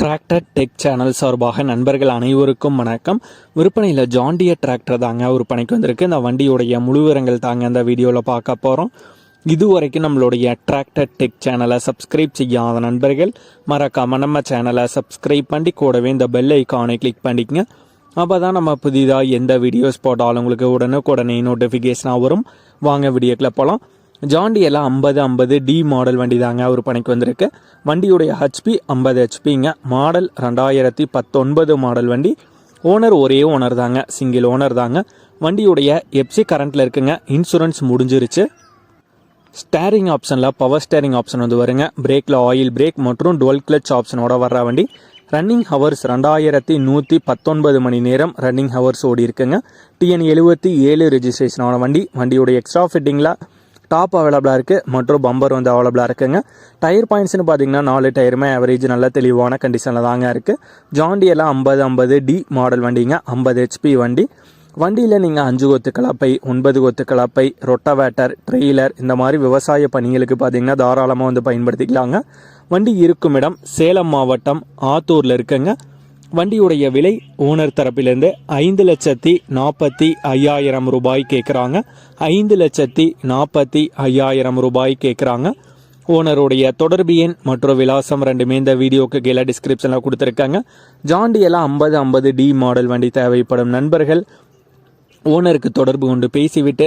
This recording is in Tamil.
டிராக்டர் டெக் சேனல் சார்பாக நண்பர்கள் அனைவருக்கும் வணக்கம். விற்பனையில் ஜாண்டியர் டிராக்டர் தாங்க விற்பனைக்கு வந்திருக்கு. இந்த வண்டியுடைய முழு விவரங்கள் தாங்க இந்த வீடியோவில் பார்க்க போகிறோம் இதுவரைக்கும் நம்மளுடைய டிராக்டர் டெக் சேனலை சப்ஸ்கிரைப் செய்யாத நண்பர்கள் மறக்காம நம்ம சேனலை சப்ஸ்கிரைப் பண்ணி கூடவே இந்த பெல் ஐக்கானை கிளிக் பண்ணிக்கங்க. அப்போ தான் நம்ம புதிதாக எந்த வீடியோஸ் போட்டாலும் உங்களுக்கு உடனுக்குடனே நோட்டிஃபிகேஷனாக வரும். வாங்க வீடியோக்கில் போகலாம் ஜாண்டி எல்லாம் ஐம்பது ஐம்பது டி மாடல் வண்டி தாங்க பணிக்கு வந்திருக்கு. வண்டியுடைய ஹெச்பி ஐம்பது ஹெச்பிங்க மாடல் ரெண்டாயிரத்தி பத்தொன்பது மாடல் வண்டி. ஓனர் ஒரே ஓனர் தாங்க. சிங்கிள் ஓனர் தாங்க. வண்டியுடைய எப்சி கரண்ட்டில் இருக்குங்க. இன்சூரன்ஸ் முடிஞ்சிருச்சு. ஸ்டேரிங் ஆப்ஷனில் பவர் ஸ்டேரிங் ஆப்ஷன் வந்து வருங்க. பிரேக்கில் ஆயில் பிரேக் மற்றும் டுவெல் கிளச் ஆப்ஷனோட வர்ற வண்டி. ரன்னிங் ஹவர்ஸ் ரெண்டாயிரத்தி நூற்றி பத்தொன்பது மணி நேரம் ரன்னிங் ஹவர்ஸ் ஓடி இருக்குங்க டிஎன் எழுபத்தி ஏழு ரெஜிஸ்ட்ரேஷனான வண்டி. வண்டியோட எக்ஸ்ட்ரா ஃபிட்டிங்கில் டாப் அவைலபிளாக இருக்குது மற்றும் பம்பர் வந்து அவைலபிளாக இருக்குங்க. டயர் பாயிண்ட்ஸ்னு பார்த்தீங்கன்னா நாலு டயருமே ஆவரேஜ் நல்ல தெளிவான கண்டிஷனில் தாங்க இருக்குது ஜாண்டியெல்லாம் ஐம்பது ஐம்பது டி மாடல் வண்டிங்க. ஐம்பது ஹெச்பி வண்டி. வண்டியில் நீங்கள் அஞ்சு கொத்து கலப்பை ஒன்பது கொத்து கலப்பை ரொட்டவேட்டர் ட்ரெய்லர் இந்த மாதிரி விவசாய பணிகளுக்கு பார்த்தீங்கன்னா தாராளமாக வந்து பயன்படுத்திக்கலாங்க. வண்டி இருக்கும் இடம் சேலம் மாவட்டம் ஆத்தூரில் இருக்குங்க. வண்டியுடைய விலை ஓனர் தரப்பிலிருந்து ஐந்து லட்சத்தி நாற்பத்தி ஐயாயிரம் ரூபாய் கேட்குறாங்க ஐந்து லட்சத்தி நாற்பத்தி ஐயாயிரம் ரூபாய் கேட்குறாங்க ஓனருடைய தொடர்பு எண் மற்றும் விலாசம் ரெண்டுமே இந்த வீடியோக்கு கீழே டிஸ்கிரிப்ஷனில் கொடுத்துருக்காங்க. ஜாண்டியெல்லாம் ஐம்பது ஐம்பது டி மாடல் வண்டி தேவைப்படும் நண்பர்கள். ஓனருக்கு தொடர்பு கொண்டு பேசிவிட்டு